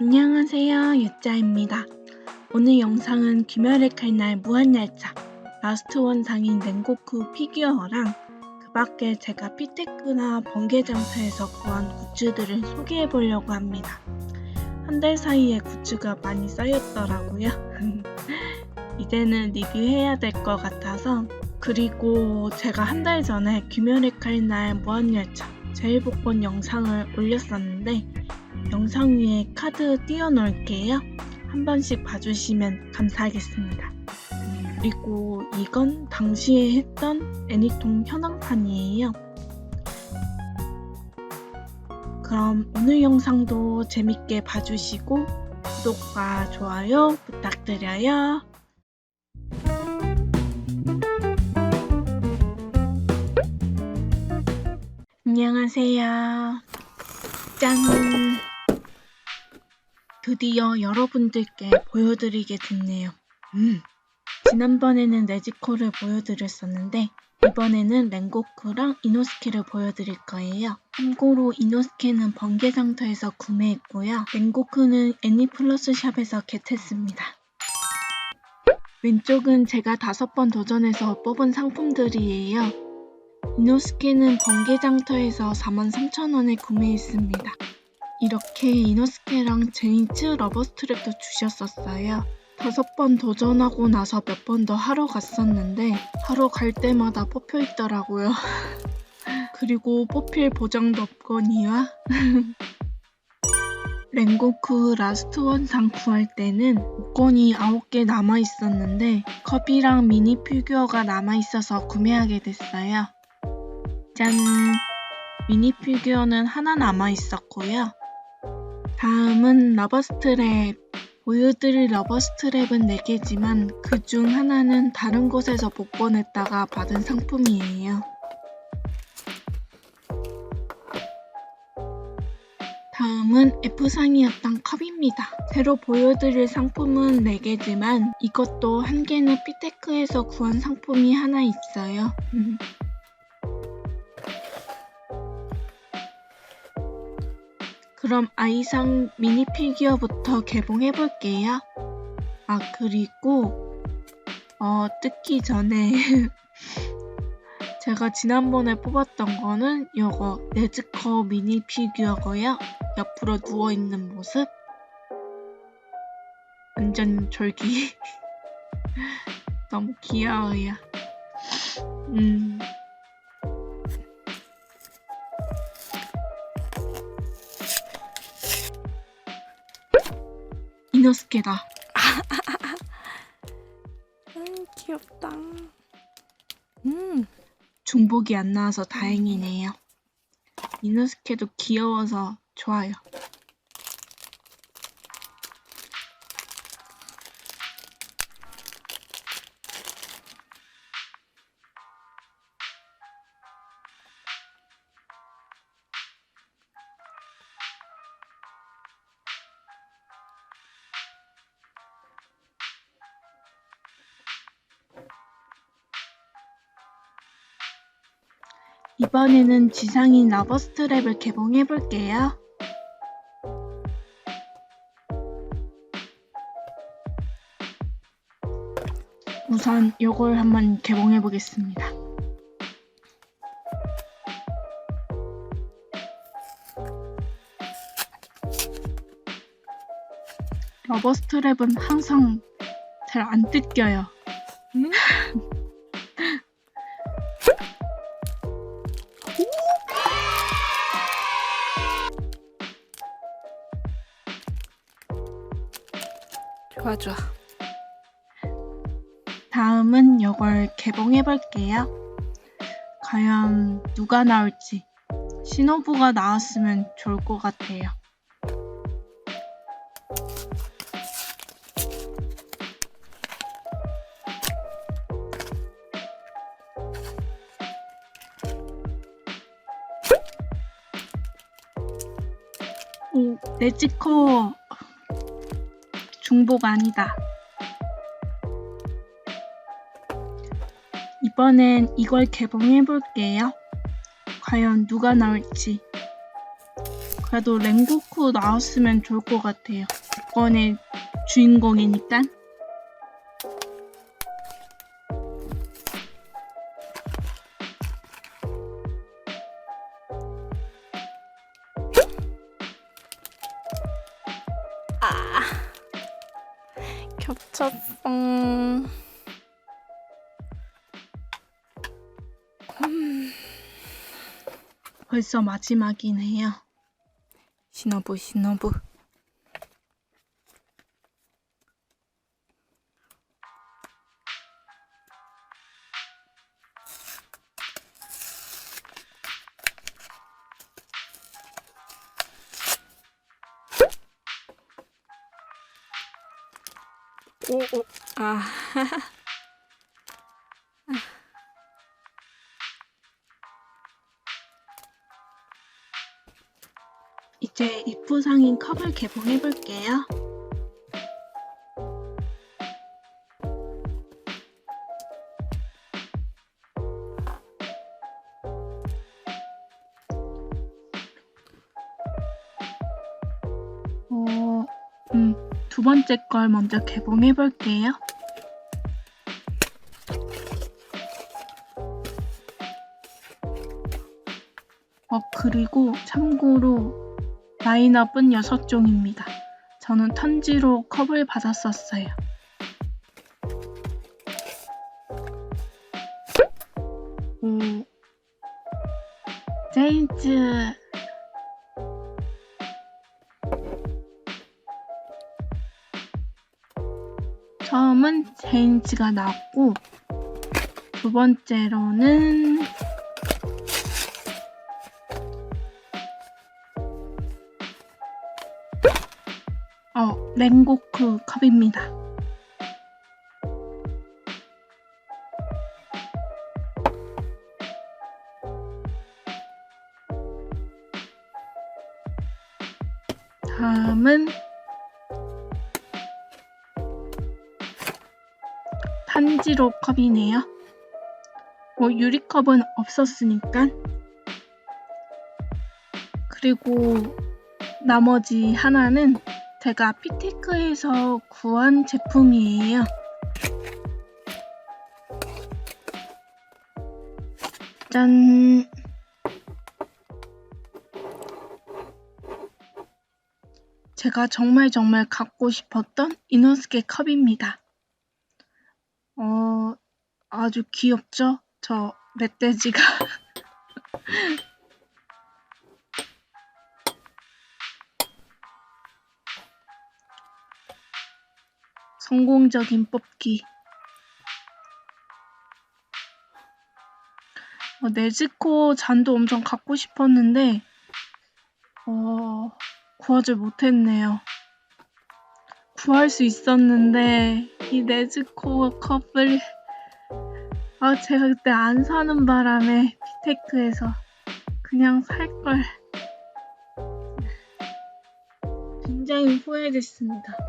안녕하세요 유짜입니다. 오늘 영상은 귀멸의 칼날 무한열차 라스트 원상인 랭고쿠 피규어랑 그 밖에 제가 피테크나 번개장터에서 구한 굿즈들을 소개해 보려고 합니다. 한 달 사이에 굿즈가 많이 쌓였더라고요. 이제는 리뷰해야 될 것 같아서 그리고 제가 한 달 전에 귀멸의 칼날 무한열차 제일 복권 영상을 올렸었는데 영상 위에 카드 띄워 놓을게요. 한 번씩 봐주시면 감사하겠습니다. 그리고 이건 당시에 했던 애니통 현황판이에요. 그럼 오늘 영상도 재밌게 봐주시고 구독과 좋아요 부탁드려요. 안녕하세요. 짠! 드디어 여러분들께 보여드리게 됐네요. 음. 지난번에는 네지코를 보여드렸었는데 이번에는 랭고쿠랑 이노스케를 보여드릴 거예요. 참고로 이노스케는 번개장터에서 구매했고요. 랭고쿠는 애니플러스 샵에서 겟했습니다. 왼쪽은 제가 다섯 번 도전해서 뽑은 상품들이에요. 이노스케는 번개 장터에서 43,000원에 구매했습니다. 이렇게 이노스케랑 제인츠 러버스트랩도 주셨었어요. 다섯 번 도전하고 나서 몇 번 더 하러 갔었는데 하러 갈 때마다 뽑혀 있더라고요. 그리고 뽑힐 보장도 없거니와 랭고쿠 라스트 원상 구할 때는 복권이 9개 남아 있었는데 컵이랑 미니 피규어가 남아 있어서 구매하게 됐어요. 짠! 미니 피규어는 하나 남아 있었고요. 다음은 러버스트랩. 보여드릴 러버스트랩은 4개지만 그 중 하나는 다른 곳에서 복권했다가 받은 상품이에요. 다음은 F상이었던 컵입니다. 새로 보여드릴 상품은 4개지만 이것도 한 개는 피테크에서 구한 상품이 하나 있어요. 그럼 아이상 미니 피규어부터 개봉해 볼게요. 아, 그리고, 어, 뜯기 전에, 제가 지난번에 뽑았던 거는 요거, 네즈커 미니 피규어고요. 옆으로 누워있는 모습. 완전 졸기. 너무 귀여워요. 음. 이노스케다. 음, 귀엽다. 음, 중복이 안 나와서 다행이네요. 이노스케도 귀여워서 좋아요. 이번에는 지상인 러버스트랩을 개봉해 볼게요. 우선 요걸 한번 개봉해 보겠습니다. 러버스트랩은 항상 잘 안 뜯겨요. 음? 좋아. 다음은 이걸 개봉해 볼게요. 과연 누가 나올지 신호부가 나왔으면 좋을 것 같아요. 오, 네지코 중복 아니다. 이번엔 이걸 개봉해 볼게요. 과연 누가 나올지. 그래도 랭고쿠 나왔으면 좋을 것 같아요. 이번에 주인공이니까. 벌써 마지막이네요. 신호부 신호부. 입부상인 컵을 개봉해 볼게요. 어, 음, 두 번째 걸 먼저 개봉해 볼게요. 어, 그리고 참고로 라인업은 6종입니다. 저는 턴지로 컵을 받았었어요. 오, 제인츠. 처음은 제인츠가 나왔고, 두 번째로는 랭고쿠 컵입니다. 다음은 탄지로 컵이네요. 뭐 유리컵은 없었으니까. 그리고 나머지 하나는 제가 피테크에서 구한 제품이에요. 짠! 제가 정말 정말 갖고 싶었던 이노스케 컵입니다. 어, 아주 귀엽죠? 저 멧돼지가. 성공적인 뽑기. 어, 네즈코 잔도 엄청 갖고 싶었는데, 어, 구하지 못했네요. 구할 수 있었는데, 이 네즈코 컵을, 아, 제가 그때 안 사는 바람에 피테크에서 그냥 살 걸. 굉장히 후회됐습니다.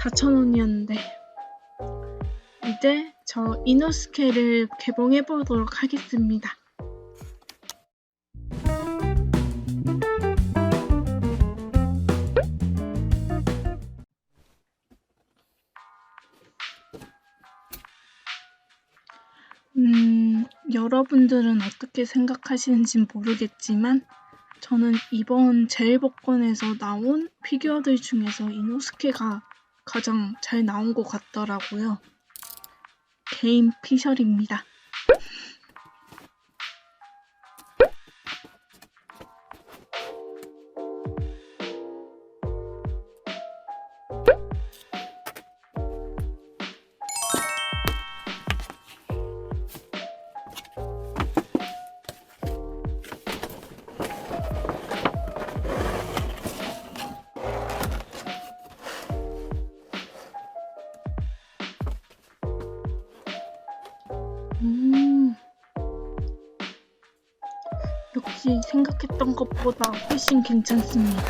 4,000원이었는데. 이제 저 이노스케를 개봉해 보도록 하겠습니다. 음, 여러분들은 어떻게 생각하시는지 모르겠지만, 저는 이번 제일복권에서 나온 피규어들 중에서 이노스케가 가장 잘 나온 것 같더라고요. 개인 피셜입니다. 역시 생각했던 것보다 훨씬 괜찮습니다.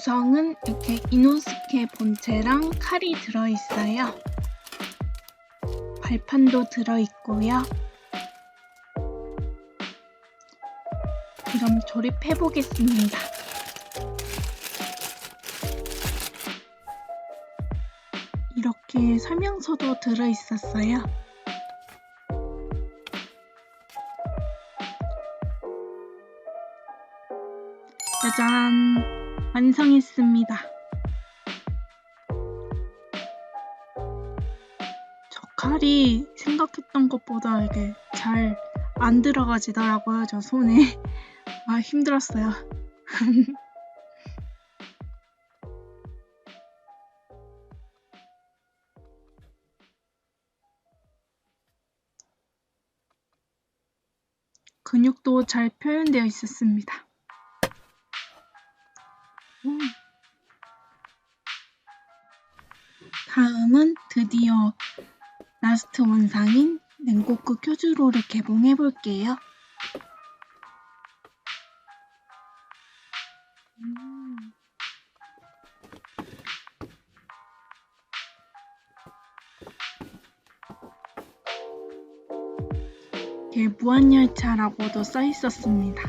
구성은 이렇게 이노스케 본체랑 칼이 들어있어요. 발판도 들어있고요. 그럼 조립해 보겠습니다. 이렇게 설명서도 들어있었어요. 짜잔! 완성했습니다. 저 칼이 생각했던 것보다 이게 잘 안 들어가지더라고요, 저 손에. 아, 힘들었어요. 근육도 잘 표현되어 있었습니다. 음. 다음은 드디어 라스트 원상인 냉고쿠 쿄주로를 개봉해 볼게요. 음. 무한열차라고도 써 있었습니다.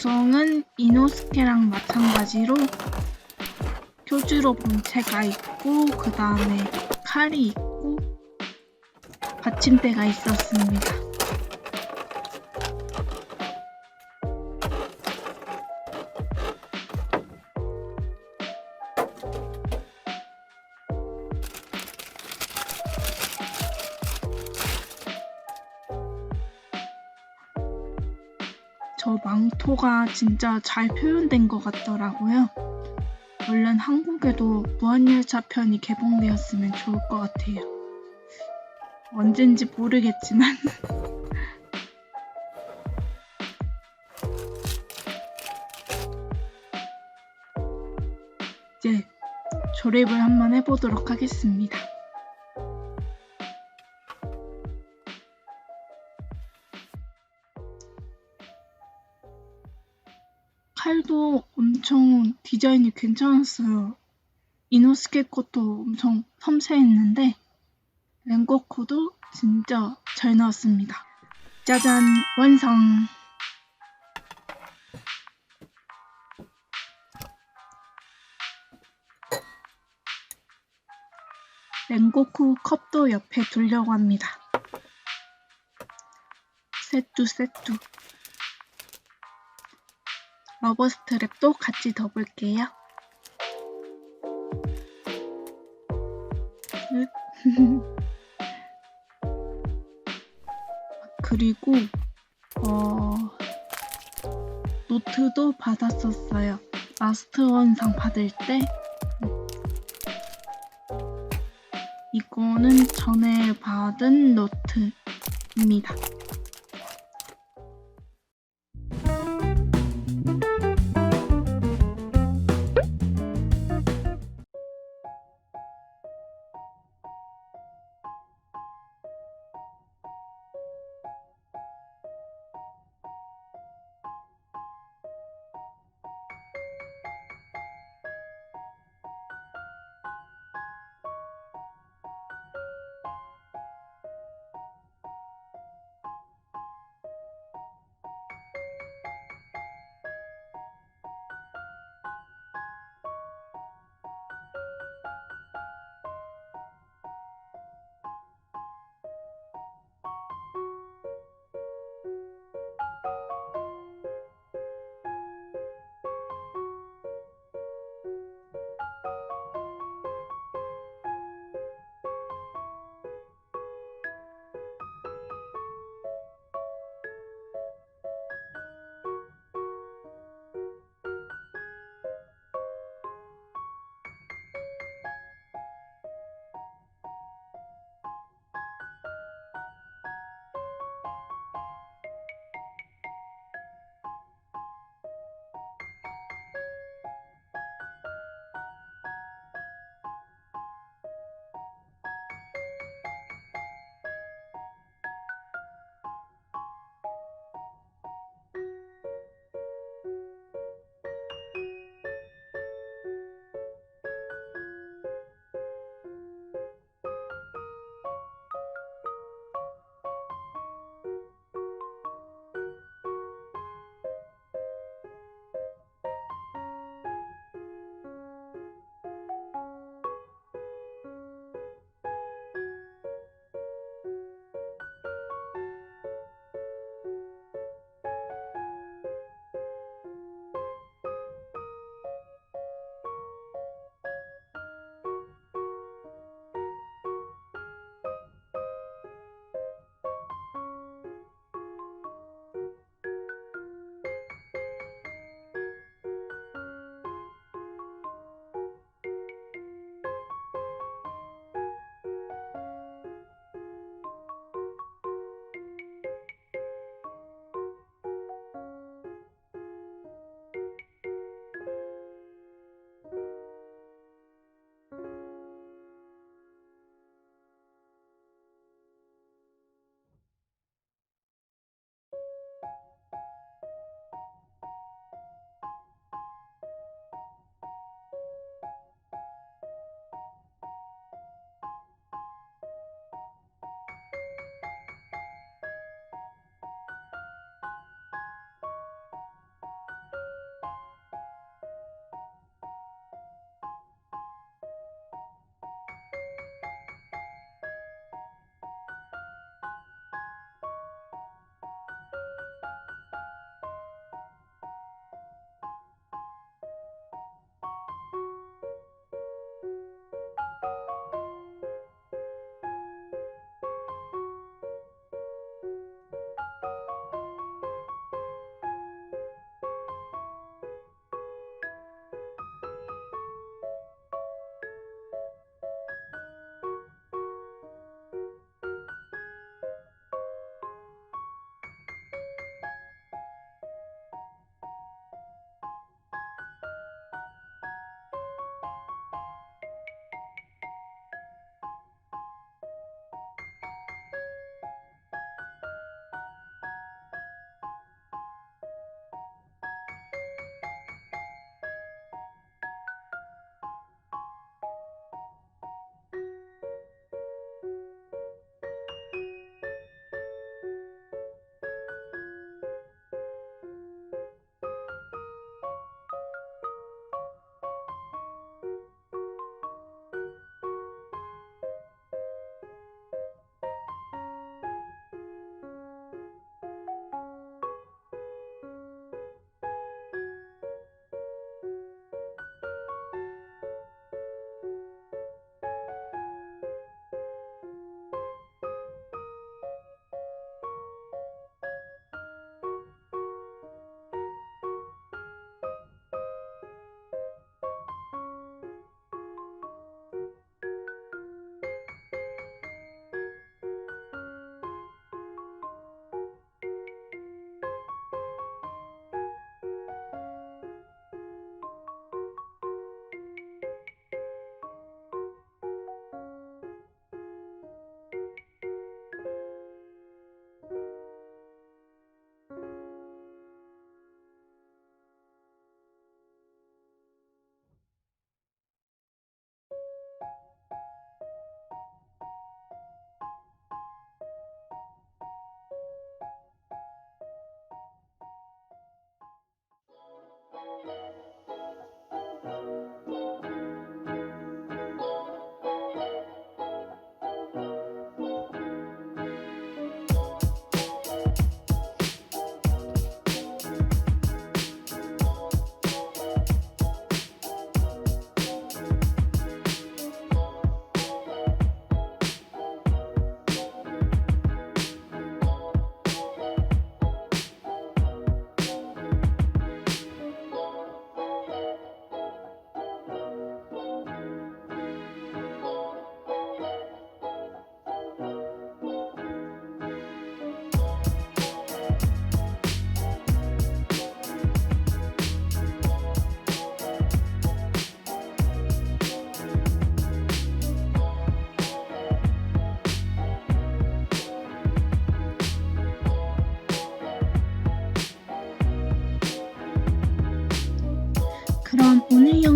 구성은 이노스케랑 마찬가지로 교주로 본체가 있고 그 다음에 칼이 있고 받침대가 있었습니다. 망토가 진짜 잘 표현된 것 같더라고요. 얼른 한국에도 무한열차 편이 개봉되었으면 좋을 것 같아요. 언젠지 모르겠지만. 이제 조립을 한번 해보도록 하겠습니다. 디자인이 괜찮았어요. 이노스케 것도 엄청 섬세했는데 랭거코도 진짜 잘 나왔습니다. 짜잔 완성! 랭고쿠 컵도 옆에 두려고 합니다. 세뚜 세뚜 러버 스트랩도 같이 덮을게요. 으. 그리고 어 노트도 받았었어요. 마스터 원상 받을 때 이거는 전에 받은 노트입니다.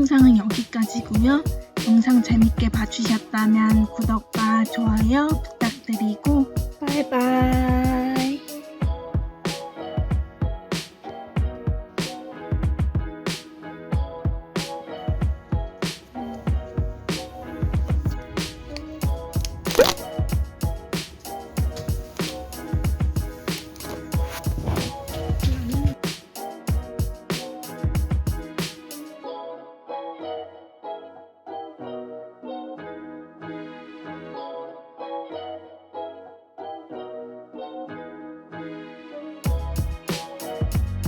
영상은 여기까지고요. 영상 재밌게 봐주셨다면 구독과 좋아요 부탁드리고 바이바이.